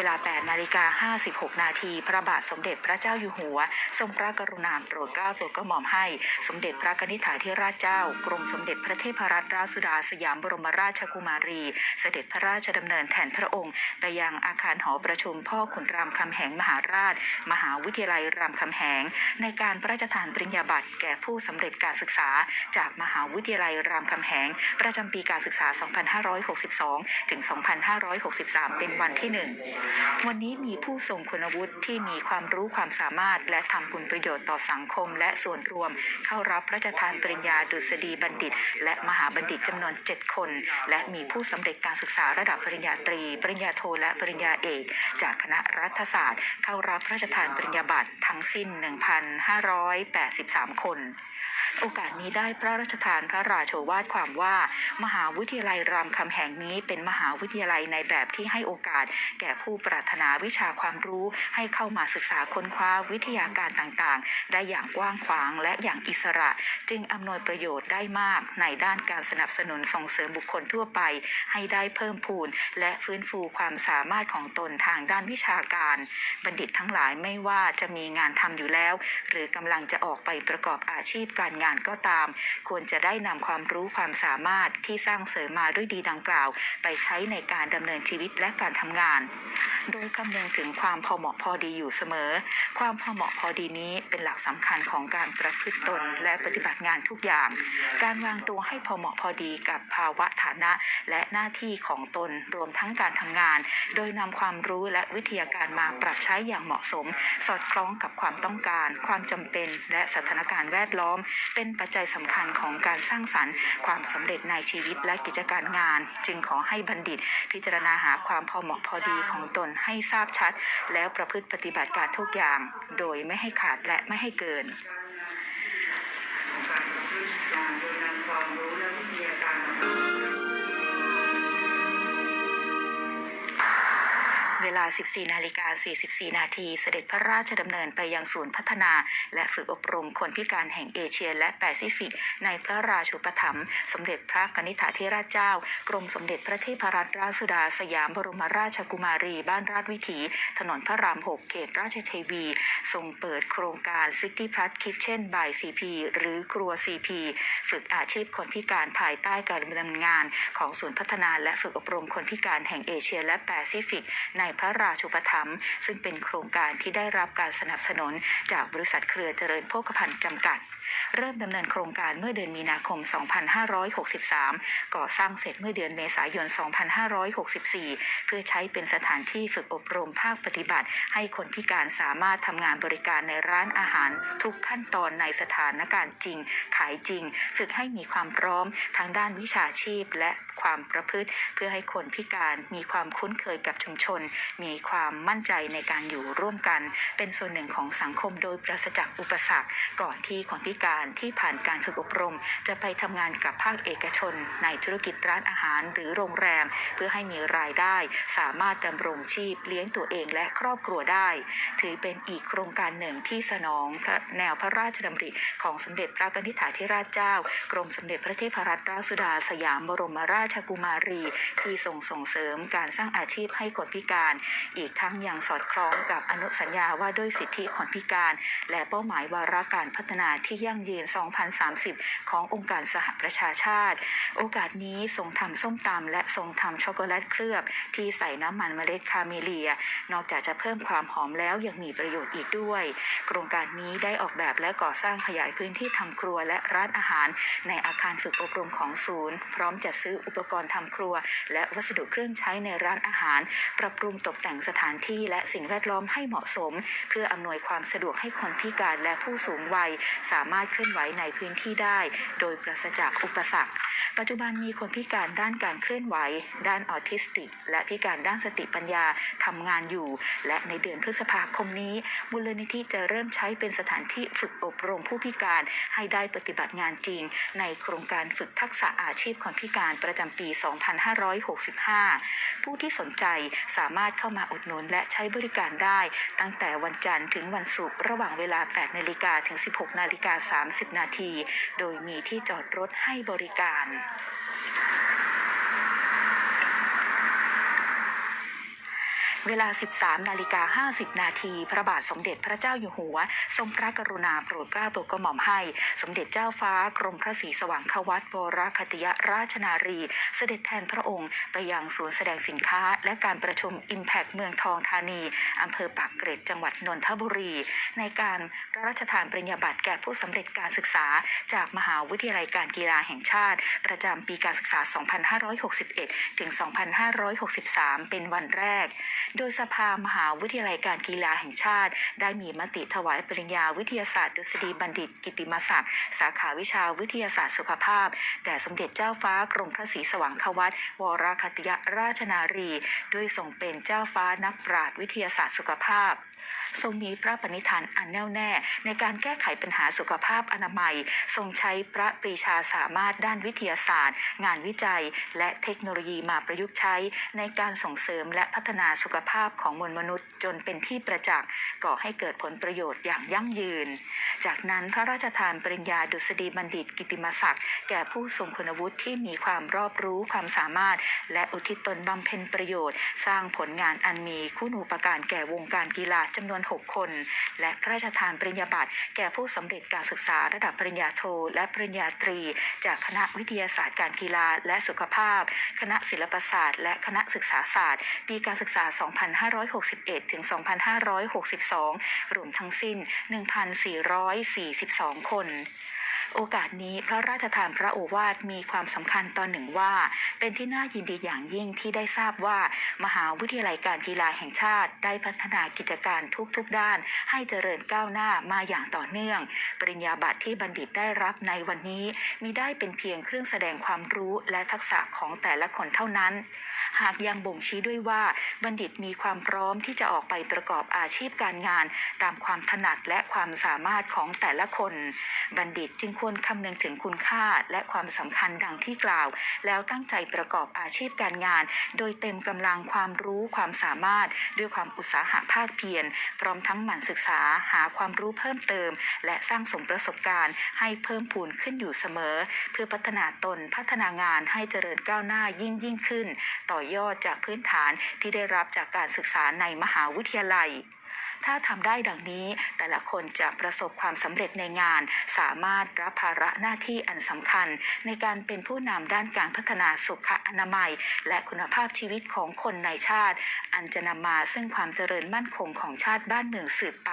วลา 8 นาฬิกา 56 นาที พระบาทสมเด็จพระเจ้าอยู่หัว ทรงพระกรุณาโปรดเกล้าโปรดกระหม่อมให้ สมเด็จพระกนิษฐาธิราชเจ้า กรมสมเด็จพระเทพรัตนราชสุดาสยามบรมราชกุมารี เสด็จพระราชดำเนินแทนพระองค์ไปยังอาคารหอประชุมพ่อขุนรามคำแหงมหาราช มหาวิทยาลัยรามคำแหง ในการพระราชทานปริญญาบัตรแก่ผู้สำเร็จการศึกษา จากมหาวิทยาลัยรามคำแหง ประจำปีการศึกษา 2562 ถึง 2563 เป็นวันที่หนึ่งวันนี้มีผู้ทรงคุณวุฒิที่มีความรู้ความสามารถ และทำคุณประโยชน์ต่อสังคม และส่วนรวม เข้ารับพระราชทานปริญญาดุษฎีบัณฑิต และมหาบัณฑิตจำนวน 7 คน และมีผู้สำเร็จการศึกษาระดับปริญญาตรี ปริญญาโทและปริญญาเอก จากคณะรัฐศาสตร์ เข้ารับพระราชทานปริญญาบัตรทั้งสิ้น 1,583 คน โอกาสนี้ได้พระราชทานพระราโชวาทความว่า มหาวิทยาลัยรามคำแหงนี้เป็นมหาวิทยาลัยในแบบที่ให้โอกาส แก่ผู้ปรารถนาวิชาความรู้ให้เข้ามาศึกษาค้นคว้าวิทยาการต่างๆ ได้อย่างกว้างขวางและอย่างอิสระ จึงอำนวยประโยชน์ได้มากในด้านการสนับสนุนส่งเสริมบุคคลทั่วไป ให้ได้เพิ่มพูน และฟื้นฟูความสามารถของตนทางด้านวิชาการ บัณฑิตทั้งหลายไม่ว่าจะมีงานทำอยู่แล้ว หรือกำลังจะออกไปประกอบอาชีพการงานก็ตาม ควรจะได้นำความรู้ความสามารถที่สร้างเสริมมาด้วยดีดังกล่าว ไปใช้ในการดำเนินชีวิตและการทำงาน โดยคำนึงถึงความพอเหมาะพอดีอยู่เสมอ ความพอเหมาะพอดีนี้เป็นหลักสำคัญของการประพฤติตนและปฏิบัติงานทุกอย่าง การวางตัวให้พอเหมาะพอดีกับภาวะฐานะและหน้าที่ของตนรวมทั้งการทำงาน โดยนำความรู้และวิทยาการมาปรับใช้อย่างเหมาะสม สอดคล้องกับความต้องการ ความจำเป็น และสถานการณ์แวดล้อมเป็นปัจจัยสำคัญของการสร้างสรรค์ ความสำเร็จในชีวิตและกิจการงาน จึงขอให้บัณฑิต พิจารณาหาความพอเหมาะพอดีของตนให้ทราบชัด แล้วประพฤติปฏิบัติการทุกอย่าง โดยไม่ให้ขาดและไม่ให้เกิน เวลา 14 นาฬิกา 44 นาทีเสด็จพระราชดำเนินไปยังศูนย์พัฒนา และฝึกอบรมคนพิการแห่งเอเชียและแปซิฟิก ในพระราชูปถัมภ์สมเด็จพระกนิษฐาธิราชเจ้า กรมสมเด็จพระเทพรัตนราชสุดาสยามบรมราชกุมารี บ้านราชวิถี ถนนพระราม 6 เขตราชเทวี ทรงเปิดโครงการ City Plus Kitchen by CP หรือครัว CP ฝึกอาชีพคนพิการภายใต้การดำเนินงาน ของศูนย์พัฒนาและฝึกอบรมคนพิการแห่งเอเชียและแปซิฟิก ในพระราชูปถัมภ์ซึ่งเป็นโครงการที่ได้รับการสนับสนุนจากบริษัทเครือเจริญโภคภัณฑ์จำกัด เริ่มดำเนินโครงการเมื่อเดือนมีนาคม 2563 ก่อสร้างเสร็จเมื่อเดือนเมษายน 2564 เพื่อใช้เป็นสถานที่ฝึกอบรมภาคปฏิบัติ ให้คนพิการสามารถทำงานบริการในร้านอาหาร ทุกขั้นตอนในสถานการณ์จริง ขายจริง ฝึกให้มีความพร้อมทางด้านวิชาชีพและความประพฤติ เพื่อให้คนพิการมีความคุ้นเคยกับชุมชน มีความมั่นใจในการอยู่ร่วมกัน เป็นส่วนหนึ่งของสังคมโดยปราศจากอุปสรรคก่อนที่คนพิการที่ผ่านการฝึกอบรม จะไปทำงานกับภาคเอกชน ในธุรกิจร้านอาหารหรือโรงแรม เพื่อให้มีรายได้ สามารถดำรงชีพเลี้ยงตัวเองและครอบครัวได้ ถือเป็นอีกโครงการหนึ่งที่สนองแนวพระราชดำริของสมเด็จพระนิษฐาธิราชเจ้า กรมสมเด็จพระเทพรัตนราชสุดาสยามบรมราชกุมารี ที่ส่งส่งเสริมการสร้างอาชีพให้คนพิการ อีกทั้งยังสอดคล้องกับอนุสัญญาว่าด้วยสิทธิคนพิการ และเป้าหมายวาระการพัฒนาที่ยั่งยืน 2030 ขององค์การสหประชาชาติ โอกาสนี้ทรงทำส้มตำและทรงทำช็อกโกแลตเคลือบ ที่ใส่น้ำมันเมล็ดคาเมเลีย นอกจากจะเพิ่มความหอมแล้วยังมีประโยชน์อีกด้วย โครงการนี้ได้ออกแบบและก่อสร้างขยายพื้นที่ทำครัวและร้านอาหาร ในอาคารฝึกอบรมของศูนย์ พร้อมจัดซื้ออุปกรณ์ทำครัว และวัสดุเครื่องใช้ในร้านอาหาร ปรับปรุงตกแต่งสถานที่และสิ่งแวดล้อมให้เหมาะสม เพื่ออำนวยความสะดวกให้คนพิการและผู้สูงวัยสามารถเคลื่อนไหวในพื้นที่ได้ โดยปราศจากอุปสรรค ปัจจุบันมีคนพิการด้านการเคลื่อนไหว ด้านออทิสติก และพิการด้านสติปัญญาทำงานอยู่ และในเดือนพฤษภาคมนี้ มูลนิธิจะเริ่มใช้เป็นสถานที่ฝึกอบรมผู้พิการให้ได้ปฏิบัติงานจริง ในโครงการฝึกทักษะอาชีพคนพิการประจำปี 2565 ผู้ที่สนใจสามารถเข้ามาอุดหนุนและใช้บริการได้ ตั้งแต่วันจันทร์ถึงวันศุกร์ระหว่างเวลา 8 นาฬิกาถึง 16 นาฬิกา30 นาที โดยมีที่จอดรถให้บริการ เวลา 13 นาฬิกา 50 นาทีพระบาทสมเด็จพระเจ้าอยู่หัว ทรงพระกรุณาโปรดเกล้าโปรดกระหม่อมให้ สมเด็จเจ้าฟ้ากรมพระศรีสว่างควัตวรคติยราชนารี เสด็จแทนพระองค์ ไปยังศูนย์แสดงสินค้า และการประชุม Impact เมืองทองธานีอำเภอปากเกร็ดจังหวัดนนทบุรี ในการพระราชทานปริญญาบัตรแก่ผู้สำเร็จการศึกษา จากมหาวิทยาลัยการกีฬาแห่งชาติ ประจำปีการศึกษา 2561 ถึง 2563 เป็นวันแรกโดยสภามหาวิทยาลัยการกีฬาแห่งชาติ ได้มีมติถวายปริญญาวิทยาศาสตร์ดุษฎีบัณฑิต กิติมศักดิ์สาขาวิชาวิทยาศาสตร์สุขภาพ แด่สมเด็จเจ้าฟ้ากรมพระศรีสว่างควัตวรคติยราชนารี ด้วยทรงเป็นเจ้าฟ้านักปราชญ์วิทยาศาสตร์สุขภาพทรงมีพระปณิธานอันแน่วแน่ ในการแก้ไขปัญหาสุขภาพอนามัย ทรงใช้พระปรีชาสามารถด้านวิทยาศาสตร์ งานวิจัย และเทคโนโลยีมาประยุกต์ใช้ ในการส่งเสริมและพัฒนาสุขภาพของมวลมนุษย์จนเป็นที่ประจักษ์ก่อให้เกิดผลประโยชน์อย่างยั่งยืน จากนั้นพระราชทานปริญญาดุษฎีบัณฑิตกิติมศักดิ์แก่ผู้ทรงคุณวุฒิที่มีความรอบรู้ความสามารถ และอุทิศตนบำเพ็ญประโยชน์ สร้างผลงานอันมีคุณูปการแก่วงการกีฬาจำนวน 6 คน และพระราชทานปริญญาบัตรแก่ผู้สำเร็จการศึกษาระดับปริญญาโท และปริญญาตรี จากคณะวิทยาศาสตร์การกีฬาและสุขภาพ คณะศิลปศาสตร์ และคณะศึกษาศาสตร์ ปีการศึกษา2561 ถึง 2562 รวมทั้งสิ้น 1,442 คน โอกาสนี้พระราชทานพระโอวาทมีความสำคัญตอนหนึ่งว่า เป็นที่น่ายินดีอย่างยิ่งที่ได้ทราบว่า มหาวิทยาลัยการกีฬาแห่งชาติได้พัฒนากิจการทุกๆด้าน ให้เจริญก้าวหน้ามาอย่างต่อเนื่อง ปริญญาบัตรที่บัณฑิตได้รับในวันนี้มิได้เป็นเพียงเครื่องแสดงความรู้และทักษะของแต่ละคนเท่านั้น หากยังบ่งชี้ด้วยว่าบัณฑิตมีความพร้อมที่จะออกไปประกอบอาชีพการงาน ตามความถนัดและความสามารถของแต่ละคน บัณฑิตจึงควรคำนึงถึงคุณค่าและความสำคัญดังที่กล่าว แล้วตั้งใจประกอบอาชีพการงาน โดยเต็มกำลังความรู้ความสามารถด้วยความอุตสาหะภาคเพียรพร้อมทั้งหมั่นศึกษาหาความรู้เพิ่มเติม และสร้างสมประสบการณ์ ให้เพิ่มพูนขึ้นอยู่เสมอ เพื่อพัฒนาตนพัฒนางานให้เจริญก้าวหน้ายิ่งยิ่งขึ้น ต่ออยอดจากพื้นฐานที่ได้รับจากการศึกษาในมหาวิทยาลัย ถ้าทำได้ดังนี้ แต่ละคนจะประสบความสำเร็จในงาน สามารถรับภาระหน้าที่อันสำคัญ ในการเป็นผู้นำด้านการพัฒนาสุขอนามัย และคุณภาพชีวิตของคนในชาติ อันจะนำมาซึ่งความเจริญมั่นคงของชาติบ้านเมืองสืบไป